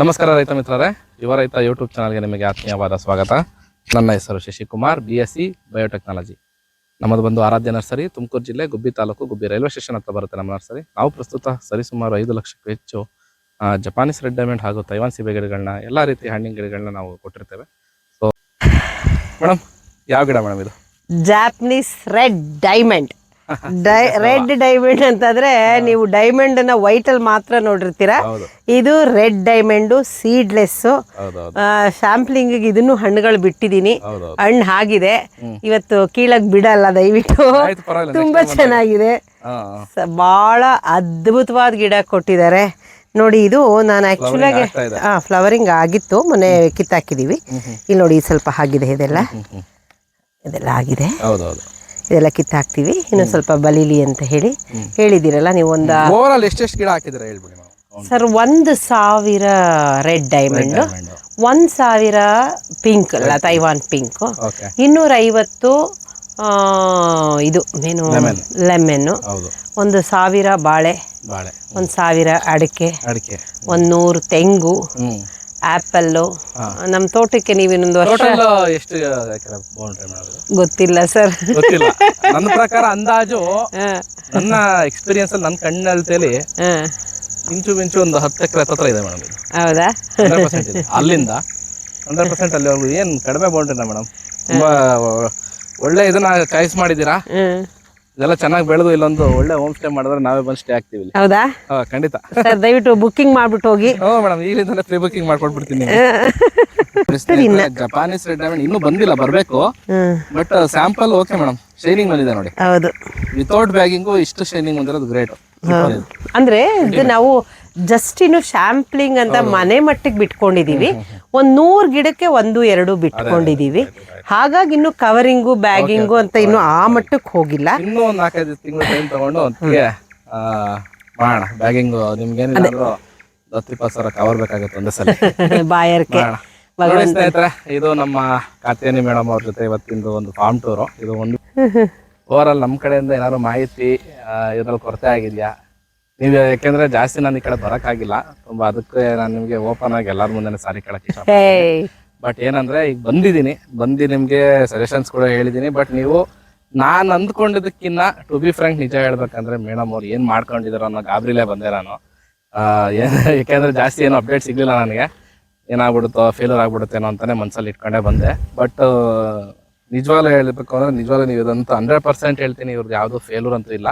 ನಮಸ್ಕಾರ ರೈತ ಮಿತ್ರರೇ. ಯುವ ರೈತ ಯೂಟ್ಯೂಬ್ ಚಾನಲ್ಗೆ ನಿಮಗೆ ಆತ್ಮೀಯವಾದ ಸ್ವಾಗತ. ನನ್ನ ಹೆಸರು Shashikumar B S C biotechnology ನಮ್ಮದು ಬಂದು ಆರಾಧ್ಯ ನರ್ಸರಿ, ತುಮಕೂರು ಜಿಲ್ಲೆ, ಗುಬ್ಬಿ ತಾಲೂಕು, ಗುಬ್ಬಿ ರೈಲ್ವೆ ಸ್ಟೇಷನ್ ಹತ್ರ ಬರುತ್ತೆ ನಮ್ಮ ನರ್ಸರಿ. ನಾವು ಪ್ರಸ್ತುತ ಸರಿಸುಮಾರು ಐದು ಲಕ್ಷಕ್ಕೂ ಹೆಚ್ಚು ಜಪಾನೀಸ್ ರೆಡ್ ಡೈಮಂಡ್ ಹಾಗೂ ತೈವಾನ್ ಸಿಬೆ ಗಿಡಗಳನ್ನ, ಎಲ್ಲ ರೀತಿಯ ಹಣ್ಣಿನ ಗಿಡಗಳನ್ನ ನಾವು ಕೊಟ್ಟಿರ್ತೇವೆ. ಸೊ ಮೇಡಮ್ ಯಾವ ಗಿಡ ಮೇಡಮ್ ಇದು? Japanese red diamond. Dye red diamond ಅಂತಂದ್ರೆ ನೀವು ಡೈಮಂಡ್ನ ವೈಟ್ ಅಲ್ಲಿ ಮಾತ್ರ ನೋಡಿರ್ತೀರಾ. ಇದು ರೆಡ್ ಡೈಮಂಡು ಸೀಡ್ಲೆಸ್ ಶಾಂಪ್ಲಿಂಗ್ ಇದನ್ನು ಹಣ್ಣುಗಳು ಬಿಟ್ಟಿದ್ದೀನಿ. ಹೌದೌದು. ಹಣ್ಣು ಆಗಿದೆ ಇವತ್ತು ಕೀಳಕ್ ಬಿಡಲ್ಲ ದಯವಿಟ್ಟು. ತುಂಬಾ ಚೆನ್ನಾಗಿದೆ. ಬಹಳ ಅದ್ಭುತವಾದ ಗಿಡ ಕೊಟ್ಟಿದ್ದಾರೆ. ನೋಡಿ ಇದು ನಾನು ಆಕ್ಚುಲಿ. ಹಾ ಫ್ಲವರಿಂಗ್ ಆಗಿತ್ತು. ಮೊನ್ನೆ ಕಿತ್ತಾಕಿದೀವಿ ಇಲ್ಲಿ ನೋಡಿ ಸ್ವಲ್ಪ ಆಗಿದೆ ಇದೆಲ್ಲ. ಇದೆಲ್ಲ ಆಗಿದೆ. ಇದೆಲ್ಲ ಕಿತ್ತಾಕ್ತಿವಿ. ಇನ್ನು ಸ್ವಲ್ಪ ಬಲೀಲಿ ಅಂತ ಹೇಳಿ ಹೇಳಿದ್ದೀರಲ್ಲ ನೀವು ಒಂದು ಓವರಾಲ್ ಎಷ್ಟೆಷ್ಟು ಗಿಡ ಹಾಕಿದ್ರೆ ಹೇಳ್ಬಿಡಿ ಸರ್ ಒಂದು ಸಾವಿರ ರೆಡ್ ಡೈಮಂಡ್ ಒಂದು ಸಾವಿರ ಪಿಂಕ್ ಅಲ್ಲ ತೈವಾನ್ ಪಿಂಕ್ ಇನ್ನೂರೈವತ್ತು ಇನ್ನೂರ ಐವತ್ತು ಇದು ಏನು? ಲೆಮೆನ್ನು ಒಂದು ಸಾವಿರ ಬಾಳೆ ಒಂದು ಸಾವಿರ ಅಡಿಕೆ ಒಂದು ನೂರು ತೆಂಗು ಆ್ಯಪಲ್ಲು ನಮ್ಮ ತೋಟಕ್ಕೆ ನೀವು ಇನ್ನೊಂದು ವರ್ಷ ಟೋಟಲ್ ಎಷ್ಟು ಎಕರೆ ಬೌಂಡ್ರಿ ಮಾಡೋದು ಗೊತ್ತಿಲ್ಲ ಸರ್. ಗೊತ್ತಿಲ್ಲ. ನನ್ನ ಪ್ರಕಾರ ಅಂದಾಜು ನನ್ನ ಎಕ್ಸ್ಪೀರಿಯನ್ಸ್ ಅಲ್ಲಿ ನನ್ನ ಕಣ್ಣಳ್ತೇಲಿ ಹಾಂ. ಇಂಚು ಮಿಂಚು ಒಂದು ಹತ್ತು ಎಕರೆ ಹತ್ರ ಇದೆ ಮೇಡಮ್ ಹೌದಾ? ಹಂಡ್ರೆಡ್ ಪರ್ಸೆಂಟ್ ಇದೆ. ಅಲ್ಲಿಂದ ಹಂಡ್ರೆಡ್ ಪರ್ಸೆಂಟ್ ಅಲ್ಲಿ ಏನು ಕಡಿಮೆ ಬೌಂಡ್ರಿನ ಮೇಡಮ್ ತುಂಬಾ ಒಳ್ಳೆ ಇದನ್ನ ಚಾಯ್ಸ್ ಮಾಡಿದ್ದೀರಾ? ಹ್ಮ್ ಇದೆಲ್ಲ ಚೆನ್ನಾಗಿ ಬೆಳೆದು ಇಲ್ಲೊಂದು ಒಳ್ಳೆ ಹೋಮ್ ಸ್ಟೇ ಮಾಡಿದ್ರೆ ನಾವೇ ಬಂದು ಸ್ಟೇ ಆಗ್ತೀವಿ ಇಲ್ಲಿ. ಹೌದಾ? ಹಾ ಖಂಡಿತ. ಸರ್ ದಯವಿಟ್ಟು ಬುಕ್ಕಿಂಗ್ ಮಾಡ್ಬಿಟ್ಟು ಹೋಗಿ. ಹ್ಞೂ ಮೇಡಮ್ ಈಗಲಿಂದಲೇ ಪ್ರೀ ಬುಕಿಂಗ್ ಮಾಡ್ಕೊಟ್ಬಿಡ್ತೀನಿ ಜಪಾನೀಸ್ ರೆಡ್ ಡೈಮಂಡ್ ಇನ್ನೂ. ಬಂದಿಲ್ಲ ಬರಬೇಕು. But sample okay madam shining ಬಂದಿದೆ ನೋಡಿ. ಹೌದು. ವಿತೌಟ್ ಬ್ಯಾಗಿಂಗು ಇಷ್ಟು ಶೈನಿಂಗ್ ಬಂದಿರೋದು ಗ್ರೇಟ್ ಅಂದ್ರೆ ಇದು ನಾವು ಜಸ್ಟ್ ಇನ್ನು ಶಾಂಪ್ಲಿಂಗ್ ಅಂತ ಮನೆ ಮಟ್ಟಿಗೆ ಬಿಟ್ಕೊಂಡಿದೀವಿ. ಒಂದ್ ನೂರ್ ಗಿಡಕ್ಕೆ ಒಂದು ಎರಡು ಬಿಟ್ಕೊಂಡಿದೀವಿ. ಹಾಗಾಗಿ ಇನ್ನು ಕವರಿಂಗು ಬ್ಯಾಗಿಂಗು ಅಂತ ಇನ್ನು ಆ ಮಟ್ಟಕ್ಕೆ ಹೋಗಿಲ್ಲ. ಇನ್ನೂ ಒಂದು ನಾಲ್ಕೈದು ತಿಂಗಳು ಟೈಮ್ ತಗೊಂಡು ಆ ಮಾಡೋಣ. ಬ್ಯಾಗಿಂಗ್ ಹತ್ತು ಇಪ್ಪತ್ತು ಸಾವಿರ ಕವರ್ ಬೇಕಾಗುತ್ತೆ ಒಂದೇ ಸಲ. ಬಾಯರ್ಕೆ. ಸ್ನೇಹಿತರೆ ಇದು ನಮ್ಮ ಕಾತ್ಯಾನಿ ಮೇಡಮ್ ಅವ್ರ ಜೊತೆ ಇವತ್ತಿಂದು ಒಂದು ಫಾರ್ಮ್ ಟೂರು ಇದು ಒಂದು ಓವರ್ ಆಲ್ ನಮ್ಮ ಕಡೆಯಿಂದ ಏನಾದ್ರು ಮಾಹಿತಿ ಇದ್ರಲ್ಲಿ ಕೊರತೆ ಆಗಿದೆಯಾ? ನೀವು ಯಾಕೆಂದ್ರೆ ಜಾಸ್ತಿ ನಾನು ಈ ಕಡೆ ಬರಕ್ಕಾಗಿಲ್ಲ. ತುಂಬಾ ಅದಕ್ಕೆ ನಾನು ನಿಮಗೆ ಓಪನ್ ಆಗಿ ಎಲ್ಲಾರ ಮುಂದೆ ಸಾರಿ ಕೇಳಕ್ಕೆ ಇಷ್ಟ ಬಟ್ ಏನಂದ್ರೆ ಈಗ ಬಂದಿದ್ದೀನಿ. ಬಂದು ನಿಮ್ಗೆ ಸಜೆಷನ್ಸ್ ಕೂಡ ಹೇಳಿದೀನಿ ಬಟ್ ನೀವು ನಾನ್ ಅಂದ್ಕೊಂಡಿದ್ದಕ್ಕಿನ್ನ ಟು ಬಿ ಫ್ರಾಂಕ್ ನಿಜ ಹೇಳ್ಬೇಕಂದ್ರೆ ಮೇಡಮ್ ಅವ್ರು ಏನ್ ಮಾಡ್ಕೊಂಡಿದಾರ ಅನ್ನೋ ಗಾಬರಿಲೆ ಬಂದೆ ನಾನು. ಯಾಕೆಂದ್ರೆ ಜಾಸ್ತಿ ಏನು ಅಪ್ಡೇಟ್ ಸಿಗ್ಲಿಲ್ಲ ನನಗೆ. ಏನಾಗ್ಬಿಡುತ್ತೋ ಫೇಲ್ಯೂರ್ ಆಗ್ಬಿಡುತ್ತೇನೋ ಅಂತಾನೆ ಮನ್ಸಲ್ಲಿ ಇಟ್ಕೊಂಡೇ ಬಂದೆ. ಬಟ್ ನಿಜವಾಗ್ಲೂ ಹೇಳ್ಬೇಕು ಅಂದ್ರೆ ನಿಜವಾಗ್ಲೂ ನೀವು ಇದಂತ ಹಂಡ್ರೆಡ್ ಪರ್ಸೆಂಟ್ ಹೇಳ್ತೀನಿ. ಇವ್ರದ್ದು ಯಾವುದು ಫೇಲ್ಯೂರ್ ಅಂತೂ ಇಲ್ಲ.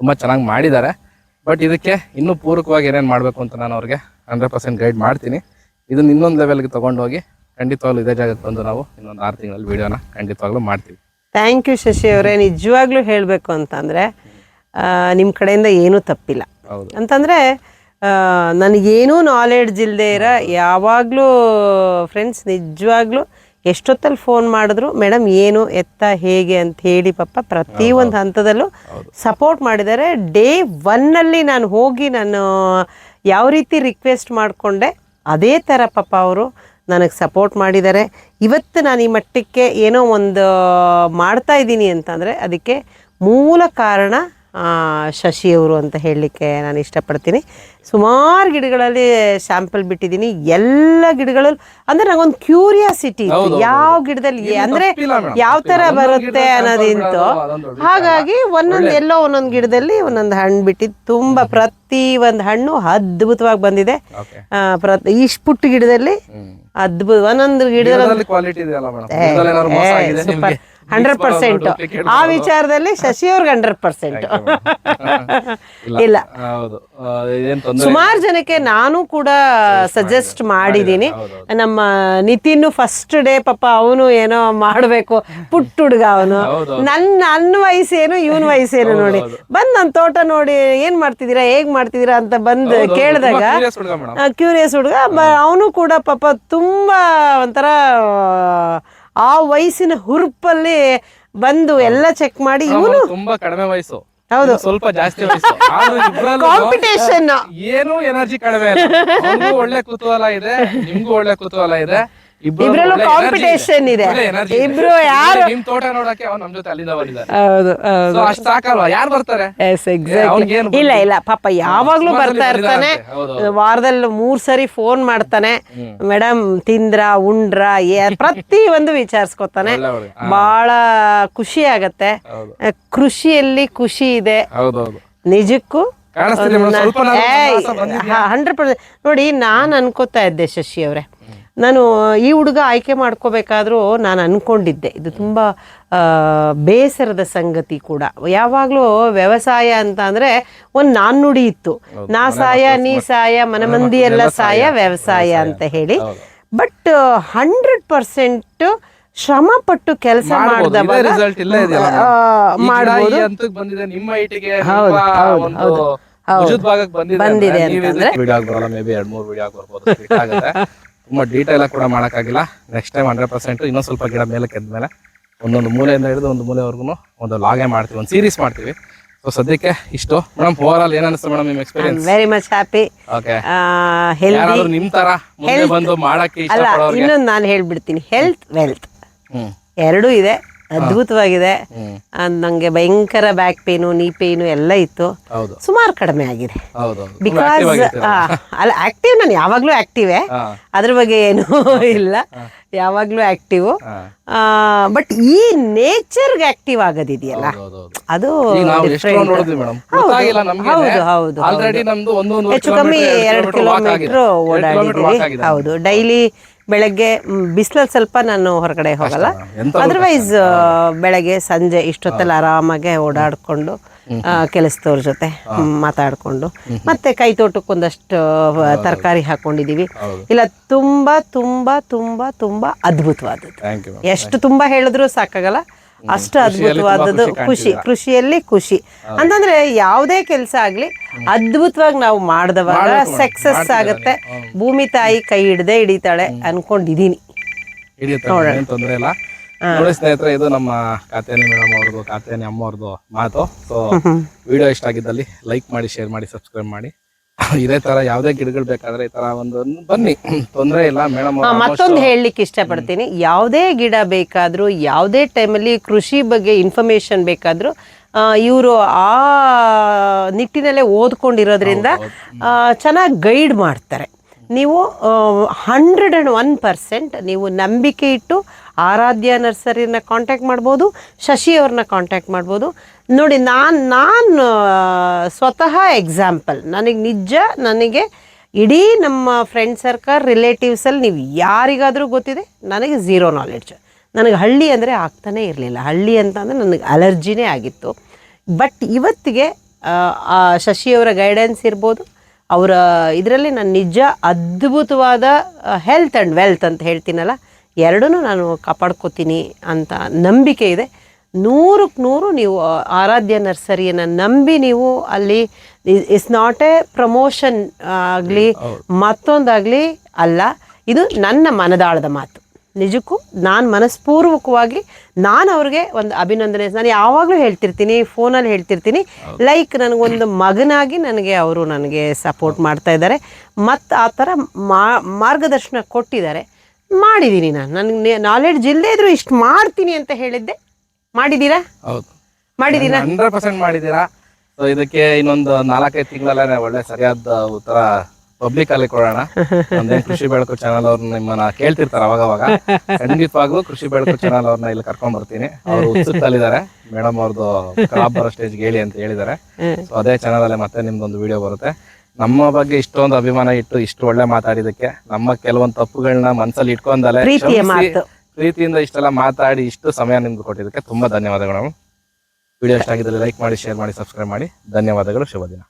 ತುಂಬಾ ಚೆನ್ನಾಗಿ ಮಾಡಿದ್ದಾರೆ. ಬಟ್ ಇದಕ್ಕೆ ಇನ್ನೂ ಪೂರಕವಾಗಿ ಏನೇನು ಮಾಡಬೇಕು ಅಂತ ನಾನು ಅವ್ರಿಗೆ ಹಂಡ್ರೆಡ್ ಪರ್ಸೆಂಟ್ ಗೈಡ್ ಮಾಡ್ತೀನಿ. ಇದನ್ನ ಇನ್ನೊಂದು ಲೆವೆಲ್ಗೆ ತಗೊಂಡೋಗಿ ಖಂಡಿತವಾಗ್ಲೂ ಇದೇ ಜಾಗಕ್ಕೆ ಬಂದು ನಾವು ಇನ್ನೊಂದು ಆರು ತಿಂಗಳಲ್ಲಿ ವೀಡಿಯೋನ ಖಂಡಿತವಾಗ್ಲೂ ಮಾಡ್ತೀವಿ. ಥ್ಯಾಂಕ್ ಯು ಶಶಿ ಅವರೇ. ನಿಜವಾಗ್ಲೂ ಹೇಳಬೇಕು ಅಂತಂದರೆ ನಿಮ್ಮ ಕಡೆಯಿಂದ ಏನೂ ತಪ್ಪಿಲ್ಲ. ಅಂತಂದರೆ ನನಗೇನೂ ನಾಲೆಡ್ಜ್ ಇಲ್ಲದೆ ಇರೋ ಯಾವಾಗಲೂ ಫ್ರೆಂಡ್ಸ್ ನಿಜವಾಗ್ಲೂ ಎಷ್ಟೊತ್ತಲ್ಲಿ ಫೋನ್ ಮಾಡಿದ್ರು ಮೇಡಮ್ ಏನು ಎತ್ತ ಹೇಗೆ ಅಂತ ಹೇಳಿ ಪಾಪ ಪ್ರತಿಯೊಂದು ಹಂತದಲ್ಲೂ ಸಪೋರ್ಟ್ ಮಾಡಿದ್ದಾರೆ. ಡೇ ಒನ್ನಲ್ಲಿ ನಾನು ಹೋಗಿ ನಾನು ಯಾವ ರೀತಿ ರಿಕ್ವೆಸ್ಟ್ ಮಾಡಿಕೊಂಡೆ ಅದೇ ಥರ ಪಾಪ ಅವರು ನನಗೆ ಸಪೋರ್ಟ್ ಮಾಡಿದ್ದಾರೆ. ಇವತ್ತು ನಾನು ಈ ಮಟ್ಟಕ್ಕೆ ಏನೋ ಒಂದು ಮಾಡ್ತಾ ಇದ್ದೀನಿ ಅಂತಂದರೆ ಅದಕ್ಕೆ ಮೂಲ ಕಾರಣ ಆ, ಶಶಿ ಅವರು ಅಂತ ಹೇಳಲಿಕ್ಕೆ ನಾನು ಇಷ್ಟಪಡ್ತೀನಿ. ಸುಮಾರು ಗಿಡಗಳಲ್ಲಿ ಸ್ಯಾಂಪಲ್ ಬಿಟ್ಟಿದ್ದೀನಿ. ಎಲ್ಲ ಗಿಡಗಳಲ್ಲೂ ಅಂದರೆ ನಂಗೊಂದು ಕ್ಯೂರಿಯಾಸಿಟಿ ಯಾವ ಗಿಡದಲ್ಲಿ ಅಂದರೆ ಯಾವ ಥರ ಬರುತ್ತೆ ಅನ್ನೋದಿಂತು. ಹಾಗಾಗಿ ಒಂದೊಂದು ಎಲ್ಲೋ ಒಂದೊಂದು ಗಿಡದಲ್ಲಿ ಒಂದೊಂದು ಹಣ್ಣು ಬಿಟ್ಟಿದ್ದು ತುಂಬ ಪ್ರತಿ ಒಂದು ಹಣ್ಣು ಅದ್ಭುತವಾಗಿ ಬಂದಿದೆ. ಪ್ರ ಇಷ್ಟು ಪುಟ್ಟ ಗಿಡದಲ್ಲಿ ಅದ್ಭುತ. ಒಂದೊಂದು ಗಿಡದಲ್ಲಿ ಹಂಡ್ರೆಡ್ ಪರ್ಸೆಂಟ್. ಆ ವಿಚಾರದಲ್ಲಿ ಶಶಿ ಅವ್ರಿಗೆ ಹಂಡ್ರೆಡ್ ಪರ್ಸೆಂಟ್. ಇಲ್ಲ. ಸುಮಾರು ಜನಕ್ಕೆ ನಾನು ಕೂಡ ಸಜೆಸ್ಟ್ ಮಾಡಿದ್ದೀನಿ. ನಮ್ಮ ನಿತಿನ್ ಫಸ್ಟ್ ಡೇ ಪಾಪ ಅವನು ಏನೋ ಮಾಡಬೇಕು. ಪುಟ್ಟ ಹುಡುಗ ಅವನು. ನನ್ನ ನನ್ನ ವಯಸ್ಸೇನು ಇವನ್ ವಯಸ್ಸೇನು ನೋಡಿ. ಬಂದ್ ನನ್ನ ತೋಟ ನೋಡಿ ಏನ್ ಮಾಡ್ತಿದ್ದೀರಾ ಹೇಗ್ ಮಾಡ್ತಿದ್ದೀರಾ ಅಂತ ಬಂದು ಕೇಳಿದಾಗ ಕ್ಯೂರಿಯಸ್ ಹುಡುಗ ಅವನು ಕೂಡ ಪಾಪ ತುಂಬಾ ಒಂಥರ ಆ ವಯಸ್ಸಿನ ಹುರುಪಲ್ಲಿ ಬಂದು ಎಲ್ಲ ಚೆಕ್ ಮಾಡಿ ಇವನು ತುಂಬಾ ಕಡಿಮೆ ವಯಸ್ಸು. ಹೌದು. ಸ್ವಲ್ಪ ಜಾಸ್ತಿ ಕಾಂಪಿಟೇಷನ್ ಏನು ಎನರ್ಜಿ ಕಡಿಮೆ ಒಳ್ಳೆ ಕುತೂಹಲ ಇದೆ ನಿಮ್ಗೂ ಒಳ್ಳೆ ಕುತೂಹಲ ಇದೆ. ಇಬ್ರಲ್ಲೂ ಕಾಂಪಿಟೇಷನ್ ಇದೆ. ಇಬ್ರು ಯಾರು ನಿಮ್ ತೋಟ ನೋಡಕ್ಕೆ ಅವ್ನು ನಮ್ ಜೊತೆ ಅಲ್ಲಿಂದ ಬಂದಿದ್ದಾರೆ. ಹೌದು ಹೌದು. ಅಷ್ಟ್ ಸಾಕಲ್ವಾ? ಯಾರು ಬರ್ತಾರೆ? ಎಸ್ ಎಕ್ಸಾಕ್ಟ್ಲಿ ಇಲ್ಲ ಇಲ್ಲ ಪಾಪ ಯಾವಾಗ್ಲೂ ಬರ್ತಾ ಇರ್ತಾನೆ. ವಾರದಲ್ಲಿ ಮೂರ್ ಸರಿ ಫೋನ್ ಮಾಡ್ತಾನೆ. ಮೇಡಮ್ ತಿಂದ್ರ ಉಂಡ್ರ ಪ್ರತಿ ಒಂದು ವಿಚಾರಿಸ್ಕೊತಾನೆ. ಬಹಳ ಖುಷಿ ಆಗತ್ತೆ. ಕೃಷಿಯಲ್ಲಿ ಖುಷಿ ಇದೆ. ನಿಜಕ್ಕೂ ಹಂಡ್ರೆಡ್ ಪರ್ಸೆಂಟ್. ನೋಡಿ ನಾನು ಅನ್ಕೋತಾ ಇದ್ದೆ ಶಶಿ ಅವರೇ ನಾನು ಈ ಹುಡುಗ ಆಯ್ಕೆ ಮಾಡ್ಕೋಬೇಕಾದ್ರೂ ನಾನು ಅನ್ಕೊಂಡಿದ್ದೆ. ಇದು ತುಂಬ ಆ, ಬೇಸರದ ಸಂಗತಿ ಕೂಡ. ಯಾವಾಗಲೂ ವ್ಯವಸಾಯ ಅಂತ ಅಂದರೆ ಒಂದು ನಾಣ್ಣುಡಿ ಇತ್ತು. ನಾ ಸಾಯ ನೀ ಸಾಯ ಮನಮಂದಿ ಎಲ್ಲ ಸಾಯ ವ್ಯವಸಾಯ ಅಂತ ಹೇಳಿ. ಬಟ್ ಹಂಡ್ರೆಡ್ ಪರ್ಸೆಂಟ್ ಶ್ರಮ ಪಟ್ಟು ಕೆಲಸ ಮಾಡಿದವಾಗ ಬಂದಿದೆ ನಿಮ್ಮ ತುಂಬಾ ಡೀಟೇಲ್ ಕೂಡ ಮಾಡೋಕ್ಕಾಗಿಲ್ಲ. ನೆಕ್ಸ್ಟ್ ಟೈಮ್ ಹಂಡ್ರೆಡ್ ಪರ್ಸೆಂಟ್ ಇನ್ನೊಂದು ಸ್ವಲ್ಪ ಗಿಡ ಮೇಲೆ ಕೆದ್ಮೇಲೆ ಒಂದೊಂದು ಮೂಲೆಯಿಂದ ಹಿಡಿದು ಒಂದು ಮೂಲೆವರೆಗೂ ಒಂದು ಲಾಗೆ ಮಾಡ್ತೀವಿ ಒಂದು ಸೀರೀಸ್ ಮಾಡ್ತೀವಿ. ಸೊ ಸದ್ಯಕ್ಕೆ ಇಷ್ಟು. ಮೇಡಮ್ ಓವರ್ ಆಲ್ ಏನಿಸ್ತು ಮೇಡಮ್ ನಿಮ್ experience very much happy okay ಯಾರಾದ್ರೂ ತರ ಮುಂದೆ ಬಂದು ಮಾಡಕ್ಕೆ ಇನ್ನೊಂದು ನಾನು ಹೇಳ್ಬಿಡ್ತೀನಿ. Health wealth hmm. ಎರಡೂ ಇದೆ. ಅದ್ಭುತವಾಗಿದೆ. ನಂಗೆ ಭಯಂಕರ ಬ್ಯಾಕ್ ಪೇನು ನೀ ಪೇನು ಎಲ್ಲ ಇತ್ತು. ಸುಮಾರು ಕಡಿಮೆ ಆಗಿದೆ. ಬಿಕಾಸ್ ಅಲ್ಲ ಆಕ್ಟಿವ್ ನಾನು ಯಾವಾಗ್ಲೂ ಆಕ್ಟಿವ್ ಅದ್ರ ಬಗ್ಗೆ ಏನೂ ಇಲ್ಲ. ಯಾವಾಗ್ಲೂ ಆಕ್ಟಿವ್ ಬಟ್ ಈ ನೇಚರ್ಗೆ ಆಕ್ಟಿವ್ ಆಗೋದಿದೆಯಲ್ಲ? ಅದು ಹೌದು ಹೌದು ಹೆಚ್ಚು ಕಮ್ಮಿ ಎರಡು ಕಿಲೋಮೀಟರ್ ಓಡಾಡಿದ್ದೀವಿ. ಹೌದು ಡೈಲಿ ಬೆಳಗ್ಗೆ ಬಿಸಿಲಲ್ಲಿ ಸ್ವಲ್ಪ ನಾನು ಹೊರಗಡೆ ಹೋಗಲ್ಲ. ಅದರ್ವೈಸ್ ಬೆಳಗ್ಗೆ ಸಂಜೆ ಇಷ್ಟೊತ್ತಲ್ಲಿ ಆರಾಮಾಗೆ ಓಡಾಡ್ಕೊಂಡು ಕೆಲಸದವ್ರ ಜೊತೆ ಮಾತಾಡ್ಕೊಂಡು ಮತ್ತೆ ಕೈ ತೋಟಕ್ಕೆ ಒಂದಷ್ಟು ತರಕಾರಿ ಹಾಕೊಂಡಿದೀವಿ. ಇಲ್ಲ ತುಂಬಾ ತುಂಬಾ ತುಂಬಾ ತುಂಬಾ ಅದ್ಭುತವಾದದ್ದು. ಎಷ್ಟು ತುಂಬಾ ಹೇಳಿದ್ರು ಸಾಕಾಗಲ್ಲ. ಅಷ್ಟು ಅದ್ಭುತವಾದದ್ದು ಖುಷಿ ಕೃಷಿಯಲ್ಲಿ ಖುಷಿ. ಅಂತಂದ್ರೆ ಯಾವುದೇ ಕೆಲಸ ಆಗ್ಲಿ ಅದ್ಭುತವಾಗಿ ನಾವು ಮಾಡಿದವಾಗ ಸಕ್ಸಸ್ ಆಗತ್ತೆ. ಭೂಮಿ ತಾಯಿ ಕೈ ಹಿಡ್ದೆ ಹಿಡಿತಾಳೆ ಅನ್ಕೊಂಡಿದೀನಿ. ತೊಂದರೆ ಇಲ್ಲ. ನೋಡಿ ಸ್ನೇಹಿತರೆ ಇದು ನಮ್ಮ ಕಾತ್ಯಾನಿ ಮೇಡಮ್ ಅವ್ರದ್ದು ಕಾತ್ಯಾನಿ ಅಮ್ಮ ಅವ್ರದ್ದು ಮಾತು ಸೊ ವಿಡಿಯೋ ಇಷ್ಟ ಆಗಿದ್ದಲ್ಲಿ ಲೈಕ್ ಮಾಡಿ ಶೇರ್ ಮಾಡಿ ಸಬ್ಸ್ಕ್ರೈಬ್ ಮಾಡಿ. ಇದೇ ತರ ಯಾವ್ದೇ ಗಿಡಗಳು ಬೇಕಾದ್ರೆ ಈ ತರ ಒಂದು ಬನ್ನಿ. ತೊಂದ್ರೆ ಇಲ್ಲ ಮೇಡಮ್ ಮತ್ತೊಂದು ಹೇಳಲಿಕ್ಕೆ ಇಷ್ಟಪಡ್ತೀನಿ. ಯಾವುದೇ ಗಿಡ ಬೇಕಾದ್ರೂ ಯಾವುದೇ ಟೈಮಲ್ಲಿ ಕೃಷಿ ಬಗ್ಗೆ ಇನ್ಫಾರ್ಮೇಶನ್ ಬೇಕಾದ್ರೂ ಇವರು ಆ ನಿಟ್ಟಿನಲ್ಲೇ ಓದ್ಕೊಂಡಿರೋದ್ರಿಂದ ಚೆನ್ನಾಗಿ ಗೈಡ್ ಮಾಡ್ತಾರೆ. ನೀವು ಹಂಡ್ರೆಡ್ ಆ್ಯಂಡ್ ಒನ್ ಪರ್ಸೆಂಟ್ ನೀವು ನಂಬಿಕೆ ಇಟ್ಟು ಆರಾಧ್ಯ ನರ್ಸರಿನ ಕಾಂಟ್ಯಾಕ್ಟ್ ಮಾಡ್ಬೋದು ಶಶಿಯವ್ರನ್ನ ಕಾಂಟ್ಯಾಕ್ಟ್ ಮಾಡ್ಬೋದು. ನೋಡಿ, ನಾನು ನಾನು ಸ್ವತಃ ಎಕ್ಸಾಂಪಲ್ ನನಗೆ ನಿಜ, ನನಗೆ ಇಡೀ ನಮ್ಮ ಫ್ರೆಂಡ್ ಸರ್ಕಲ್ ರಿಲೇಟಿವ್ಸಲ್ಲಿ ನೀವು ಯಾರಿಗಾದರೂ ಗೊತ್ತಿದೆ, ನನಗೆ ಝೀರೋ ನಾಲೆಡ್ಜ್ ನನಗೆ ಹಳ್ಳಿ ಅಂದರೆ ಆಗ್ತಾನೇ ಇರಲಿಲ್ಲ. ಹಳ್ಳಿ ಅಂತಂದರೆ ನನಗೆ ಅಲರ್ಜಿನೇ ಆಗಿತ್ತು. ಬಟ್ ಇವತ್ತಿಗೆ ಶಶಿಯವರ ಗೈಡೆನ್ಸ್ ಇರ್ಬೋದು ಅವರ ಇದರಲ್ಲಿ ನಾನು ನಿಜ ಅದ್ಭುತವಾದ ಹೆಲ್ತ್ ಆ್ಯಂಡ್ ವೆಲ್ತ್ ಅಂತ ಹೇಳ್ತೀನಲ್ಲ ಎರಡೂ ನಾನು ಕಾಪಾಡ್ಕೋತೀನಿ ಅಂತ ನಂಬಿಕೆ ಇದೆ. ನೂರಕ್ಕೆ ನೂರು ನೀವು ಆರಾಧ್ಯ ನರ್ಸರಿಯನ್ನು ನಂಬಿ ನೀವು ಅಲ್ಲಿ ಇಟ್ಸ್ ನಾಟ್ ಎ ಪ್ರಮೋಷನ್ ಆಗಲಿ ಮತ್ತೊಂದಾಗಲಿ ಅಲ್ಲ ಇದು ನನ್ನ ಮನದಾಳದ ಮಾತು. ನಿಜಕ್ಕೂ ನಾನು ಮನಸ್ಪೂರ್ವಕವಾಗಿ ನಾನು ಅವ್ರಿಗೆ ಒಂದು ಅಭಿನಂದನೆ. ನಾನು ಯಾವಾಗಲೂ ಹೇಳ್ತಿರ್ತೀನಿ ಫೋನಲ್ಲಿ ಹೇಳ್ತಿರ್ತೀನಿ. ಲೈಕ್ ನನಗೊಂದು ಮಗನಾಗಿ ನನಗೆ ಅವರು ನನಗೆ ಸಪೋರ್ಟ್ ಮಾಡ್ತಾ ಇದ್ದಾರೆ. ಮತ್ತು ಆ ಥರ ಮಾರ್ಗದರ್ಶನ ಕೊಟ್ಟಿದ್ದಾರೆ. ಮಾಡಿದ್ದೀನಿ ನಾನು. ನನಗೆ ನಾಲೆಡ್ಜ್ ಇಲ್ಲದೇ ಇದ್ರೂ ಇಷ್ಟು ಮಾಡ್ತೀನಿ ಅಂತ ಹೇಳಿದ್ದೆ. ಮಾಡಿದ್ದೀರಾ ಹೌದು. ಮಾಡಿದ್ದೀರಾ ಹಂಡ್ರೆಡ್ ಪರ್ಸೆಂಟ್ ಮಾಡಿದೀರಾ. ಸೊ ಇದಕ್ಕೆ ಇನ್ನೊಂದು ನಾಲ್ಕೈದು ತಿಂಗಳಲ್ಲೇ ಒಳ್ಳೆ ಸರಿಯಾದ ಉತ್ತರ ಪಬ್ಲಿಕ್ ಅಲ್ಲಿ ಕೊಡೋಣ. ಒಂದೇನ್ ಕೃಷಿ ಬೆಳಕು ಚಾನಲ್ ಅವ್ರ ನಿಮ್ಮನ್ನ ಕೇಳ್ತಿರ್ತಾರೆ ಅವಾಗ ಅವಾಗ ಖಂಡಿತವಾಗ್ಲೂ ಕೃಷಿ ಬೆಳಕು ಚಾನಲ್ ಅವ್ರನ್ನ ಇಲ್ಲಿ ಕರ್ಕೊಂಡ್ ಬರ್ತೀನಿ. ಅವ್ರು ಉತ್ಸುಕಲ್ಲಿದ್ದಾರೆ ಮೇಡಮ್ ಅವ್ರದ್ದು ಕ್ರಾಪ್ ಬರೋ ಸ್ಟೇಜ್ ಹೇಳಿ ಅಂತ ಹೇಳಿದ್ದಾರೆ. ಸೊ ಅದೇ ಚಾನಲ್ ಅಲ್ಲೇ ಮತ್ತೆ ನಿಮ್ದೊಂದು ವಿಡಿಯೋ ಬರುತ್ತೆ. ನಮ್ಮ ಬಗ್ಗೆ ಇಷ್ಟೊಂದು ಅಭಿಮಾನ ಇಟ್ಟು ಇಷ್ಟು ಒಳ್ಳೆ ಮಾತಾಡಿದಕ್ಕೆ ನಮ್ಮ ಕೆಲವೊಂದು ತಪ್ಪುಗಳನ್ನ ಮನ್ಸಲ್ಲಿ ಇಟ್ಕೊಂಡಲೆ ಪ್ರೀತಿಯ ಮಾತು. ಪ್ರೀತಿಯಿಂದ ಇಷ್ಟೆಲ್ಲ ಮಾತಾಡಿ ಇಷ್ಟು ಸಮಯ ನಿಮ್ಗೆ ಕೊಟ್ಟಿದ್ದಕ್ಕೆ ತುಂಬಾ ಧನ್ಯವಾದಗಳು ವಿಡಿಯೋ ಇಷ್ಟ ಆಗಿದ್ದಲ್ಲಿ ಲೈಕ್ ಮಾಡಿ ಶೇರ್ ಮಾಡಿ ಸಬ್ಸ್ಕ್ರೈಬ್ ಮಾಡಿ. ಧನ್ಯವಾದಗಳು. ಶುಭ ದಿನ.